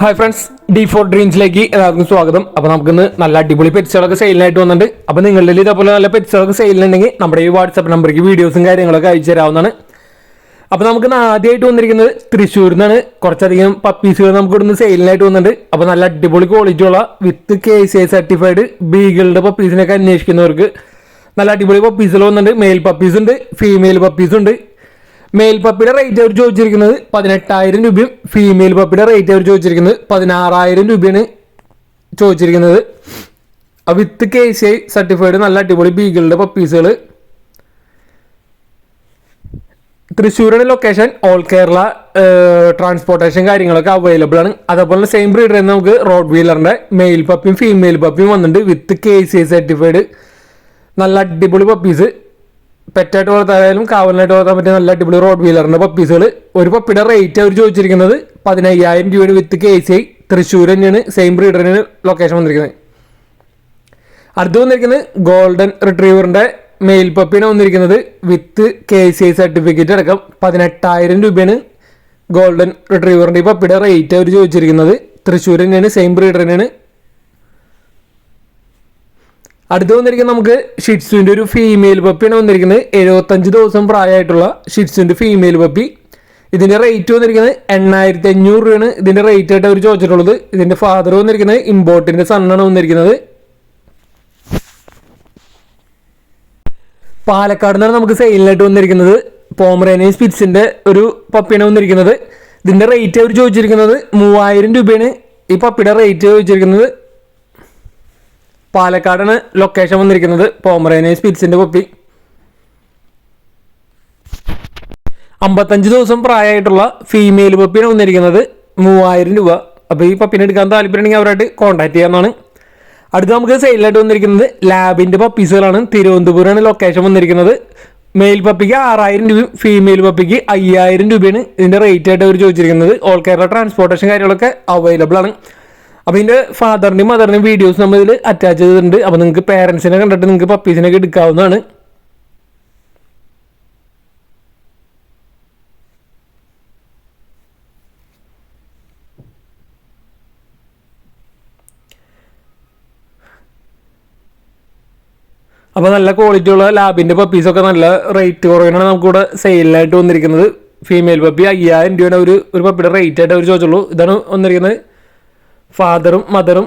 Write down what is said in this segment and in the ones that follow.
Hi friends D four ഡ്രീംസിലേക്ക് എല്ലാവർക്കും സ്വാഗതം. അപ്പോൾ നമുക്കിന്ന് നല്ല അടിപൊളി പെറ്റ്സുകളൊക്കെ സെയിലിനായിട്ട് വന്നിട്ടുണ്ട്. അപ്പോൾ നിങ്ങളുടെ ഇതേപോലെ നല്ല പെറ്റ്സുകളൊക്കെ സെയിലുണ്ടെങ്കിൽ നമ്മുടെ ഈ വാട്സപ്പ് നമ്പറിലേക്ക് വീഡിയോസും കാര്യങ്ങളൊക്കെ അയച്ചു തരാവുന്നതാണ്. അപ്പോൾ നമുക്ക് ആദ്യമായിട്ട് വന്നിരിക്കുന്നത് തൃശ്ശൂരിൽ നിന്നാണ് കുറച്ചധികം പപ്പീസുകൾ നമുക്ക് ഇവിടുന്ന് സെയിലിനായിട്ട് വന്നിട്ടുണ്ട്. അപ്പോൾ നല്ല അടിപൊളി ക്വാളിറ്റി ഉള്ള with K C I certified ബീഗിളുടെ പപ്പീസിനൊക്കെ അന്വേഷിക്കുന്നവർക്ക് നല്ല അടിപൊളി പപ്പീസുകൾ വന്നിട്ടുണ്ട്. മെയിൽ പപ്പീസ് ഉണ്ട് ഫീമെയിൽ പപ്പീസ് ഉണ്ട്. മെയിൽ പപ്പിയുടെ റേറ്റ് അവർ ചോദിച്ചിരിക്കുന്നത് പതിനെട്ടായിരം രൂപയും ഫീമെയിൽ പപ്പിയുടെ റേറ്റ് അവർ ചോദിച്ചിരിക്കുന്നത് പതിനാറായിരം രൂപയാണ് ചോദിച്ചിരിക്കുന്നത്. With K C I certified നല്ല അടിപൊളി ബീഗിളുടെ പപ്പീസുകൾ തൃശ്ശൂരിന്റെ ലൊക്കേഷൻ ഓൾ കേരള ട്രാൻസ്പോർട്ടേഷൻ കാര്യങ്ങളൊക്കെ അവൈലബിൾ ആണ്. അതേപോലെ സെയിം ബ്രീഡർ തന്നെ നമുക്ക് റോഡ് വീലറിന്റെ മെയിൽ പപ്പിയും ഫീമെയിൽ പപ്പിയും വന്നിട്ടുണ്ട് with K C I certified നല്ല അടിപൊളി പപ്പീസ് പെറ്റായിട്ട് വളർത്താനായാലും കാവലിനായിട്ട് വളർത്താൻ പറ്റിയ നല്ല അടിപൊളി റോഡ് വീലറിന്റെ പപ്പീസുകൾ ഒരു പപ്പിയുടെ റേറ്റ് അവർ ചോദിച്ചിരിക്കുന്നത് പതിനയ്യായിരം രൂപയാണ് with K C I Thrissur തന്നെയാണ് സെയിം ബ്രീഡറിന് ലൊക്കേഷൻ വന്നിരിക്കുന്നത്. അടുത്ത് വന്നിരിക്കുന്നത് ഗോൾഡൻ റിട്രീവറിന്റെ മെയിൽ പപ്പിയാണ് വന്നിരിക്കുന്നത് with K C I certificate അടക്കം പതിനെട്ടായിരം രൂപയാണ് ഗോൾഡൻ റിട്രീവറിന്റെ ഈ പപ്പിയുടെ റേറ്റ് അവർ ചോദിച്ചിരിക്കുന്നത്. തൃശ്ശൂർ തന്നെയാണ് സെയിം ബ്രീഡറിനാണ് അടുത്ത് വന്നിരിക്കുന്നത് നമുക്ക് ഷിറ്റ്സുവിന്റെ ഒരു ഫീമെയിൽ പപ്പിയാണ് വന്നിരിക്കുന്നത്. എഴുപത്തഞ്ച് ദിവസം പ്രായമായിട്ടുള്ള ഷിറ്റ്സുവിന്റെ ഫീമെയിൽ പപ്പി ഇതിന്റെ റേറ്റ് വന്നിരിക്കുന്നത് എണ്ണായിരത്തി അഞ്ഞൂറ് രൂപയാണ്. ഇതിന്റെ റേറ്റ് ആയിട്ട് അവർ ചോദിച്ചിട്ടുള്ളത്. ഇതിന്റെ ഫാദർ വന്നിരിക്കുന്നത് ഇമ്പോർട്ടിന്റെ സണ്ണാണ് വന്നിരിക്കുന്നത്. പാലക്കാട് നിന്നാണ് നമുക്ക് സെയിലിനായിട്ട് വന്നിരിക്കുന്നത്. പോമറേനിയൻ സ്പിറ്റ്സിന്റെ ഒരു പപ്പിയാണ് വന്നിരിക്കുന്നത്. ഇതിന്റെ റേറ്റ് അവർ ചോദിച്ചിരിക്കുന്നത് മൂവായിരം രൂപയാണ്. ഈ പപ്പിയുടെ റേറ്റ് ചോദിച്ചിരിക്കുന്നത് പാലക്കാടാണ് ലൊക്കേഷൻ വന്നിരിക്കുന്നത്. പോമറേനിയൻ സ്പിറ്റ്സിന്റെ പപ്പി അമ്പത്തഞ്ച് ദിവസം പ്രായമായിട്ടുള്ള ഫീമെയിൽ പപ്പിയാണ് വന്നിരിക്കുന്നത്. മൂവായിരം രൂപ. അപ്പോൾ ഈ പപ്പിനെ എടുക്കാൻ താല്പര്യമുണ്ടെങ്കിൽ അവരായിട്ട് കോൺടാക്ട് ചെയ്യാമെന്നാണ് അടുത്ത് നമുക്ക് സെയിലായിട്ട് വന്നിരിക്കുന്നത് ലാബിന്റെ പപ്പീസുകളാണ് തിരുവനന്തപുരമാണ് ലൊക്കേഷൻ വന്നിരിക്കുന്നത്. മെയിൽ പപ്പിക്ക് ആറായിരം രൂപയും ഫീമെയിൽ പപ്പിക്ക് അയ്യായിരം രൂപയാണ് ഇതിന്റെ റേറ്റ് ആയിട്ട് അവർ ചോദിച്ചിരിക്കുന്നത്. ഓൾ കേരള ട്രാൻസ്പോർട്ടേഷൻ കാര്യങ്ങളൊക്കെ അവൈലബിൾ ആണ്. അപ്പോൾ ഇതിന്റെ ഫാദറിന്റെയും മദറിന്റെയും വീഡിയോസ് നമ്മൾ ഇതിൽ അറ്റാച്ച് ചെയ്തിട്ടുണ്ട്. അപ്പോൾ നിങ്ങൾക്ക് പേരൻസിനെ കണ്ടിട്ട് നിങ്ങൾക്ക് പപ്പീസിനൊക്കെ എടുക്കാവുന്നതാണ്. അപ്പോൾ നല്ല ക്വാളിറ്റി ഉള്ള ലാബിന്റെ പപ്പീസൊക്കെ നല്ല റേറ്റ് കുറവിനാണ് നമുക്കിവിടെ സെയിലായിട്ട് വന്നിരിക്കുന്നത്. ഫീമെയിൽ പപ്പി അയ്യായിരം രൂപയാണ് ഒരു ഒരു പപ്പിയുടെ റേറ്റ് ആയിട്ട് അവർ ചോദിച്ചുള്ളൂ. ഇതാണ് വന്നിരിക്കുന്നത്. ഫാദറും മദറും.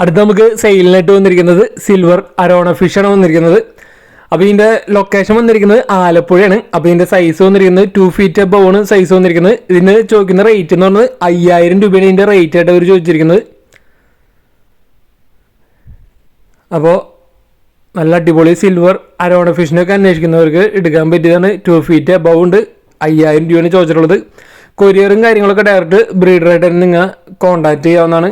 അടുത്ത് നമുക്ക് സെയിലിനായിട്ട് വന്നിരിക്കുന്നത് സിൽവർ അരോണ ഫിഷാണ് വന്നിരിക്കുന്നത്. അപ്പോൾ ലൊക്കേഷൻ വന്നിരിക്കുന്നത് ആലപ്പുഴയാണ്. അപ്പോൾ സൈസ് വന്നിരിക്കുന്നത് ടു ഫീറ്റ് അബവ് ആണ് സൈസ് വന്നിരിക്കുന്നത്. ഇതിന് ചോദിക്കുന്ന റേറ്റ് എന്ന് പറയുന്നത് അയ്യായിരം രൂപയാണ് ഇതിന്റെ റേറ്റ് ആയിട്ട് അവർ ചോദിച്ചിരിക്കുന്നത്. അപ്പോൾ നല്ല അടിപൊളി സിൽവർ അരോണ ഫിഷിനൊക്കെ അന്വേഷിക്കുന്നവർക്ക് എടുക്കാൻ പറ്റിയതാണ് ടു ഫീറ്റ് അബവ് ഉണ്ട്. അയ്യായിരം രൂപയാണ് ചോദിച്ചിട്ടുള്ളത്. കൊരിയറും കാര്യങ്ങളൊക്കെ ഡയറക്റ്റ് ബ്രീഡറായിട്ട് തന്നെ നിങ്ങൾ കോൺടാക്ട് ചെയ്യാവുന്നതാണ്.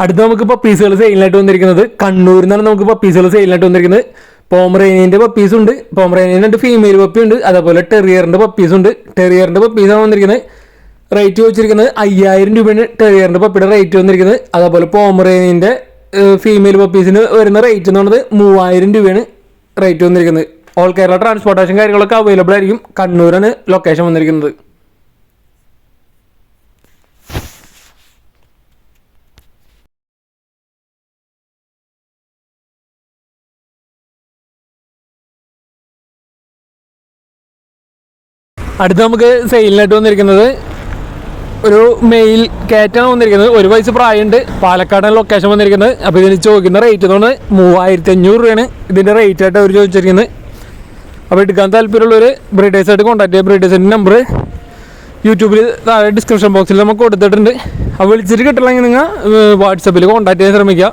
അടുത്ത നമുക്ക് പപ്പീസുകൾ സെയിലിനായിട്ട് വന്നിരിക്കുന്നത് കണ്ണൂരിൽ നിന്നാണ് നമുക്ക് പപ്പീസുകൾ സെയിലിനായിട്ട് വന്നിരിക്കുന്നത്. പോമറേനിയന്റെ പപ്പീസ് ഉണ്ട്. പോമറേനിയന്റെ ഫീമെയിൽ പപ്പി ഉണ്ട്. അതേപോലെ ടെറിയറിന്റെ പപ്പീസ് ഉണ്ട്. ടെറിയറിന്റെ പപ്പീസാണ് വന്നിരിക്കുന്നത്. റേറ്റ് വെച്ചിരിക്കുന്നത് അയ്യായിരം രൂപയാണ് ടെറിയറിന്റെ പപ്പിയുടെ റേറ്റ് വന്നിരിക്കുന്നത്. അതേപോലെ പോമറേനിയന്റെ ഫീമെയിൽ പപ്പീസിന് വരുന്ന റേറ്റ് എന്ന് പറയുന്നത് മൂവായിരം രൂപയാണ് റേറ്റ് വന്നിരിക്കുന്നത്. ഓൾ കേരള ട്രാൻസ്പോർട്ടേഷൻ കാര്യങ്ങളൊക്കെ അവൈലബിൾ ആയിരിക്കും. കണ്ണൂരാണ് ലൊക്കേഷൻ വന്നിരിക്കുന്നത്. അടുത്ത് നമുക്ക് സെയിലിനായിട്ട് വന്നിരിക്കുന്നത് ഒരു മെയിൽ കയറ്റാണ് വന്നിരിക്കുന്നത്. ഒരു വയസ്സ് പ്രായമുണ്ട്. പാലക്കാടാണ് ലൊക്കേഷൻ വന്നിരിക്കുന്നത്. അപ്പോൾ ഇതിന് ചോദിക്കുന്ന റേറ്റ് എന്ന് പറഞ്ഞാൽ മൂവായിരത്തി അഞ്ഞൂറ് രൂപയാണ് ഇതിന്റെ റേറ്റ് ആയിട്ട് അവർ ചോദിച്ചിരിക്കുന്നത്. അപ്പോൾ എടുക്കാൻ താല്പര്യമുള്ളവർ ബ്രീഡേഴ്സായിട്ട് കോൺടാക്ട് ചെയ്യുക ബ്രീഡേഴ്സിന്റെ നമ്പർ യൂട്യൂബിൽ താഴെ ഡിസ്ക്രിപ്ഷൻ ബോക്സിൽ നമുക്ക് കൊടുത്തിട്ടുണ്ട്. അപ്പോൾ വിളിച്ചിട്ട് കിട്ടില്ലെങ്കിൽ നിങ്ങൾ വാട്സപ്പിൽ കോൺടാക്ട് ചെയ്യാൻ ശ്രമിക്കുക.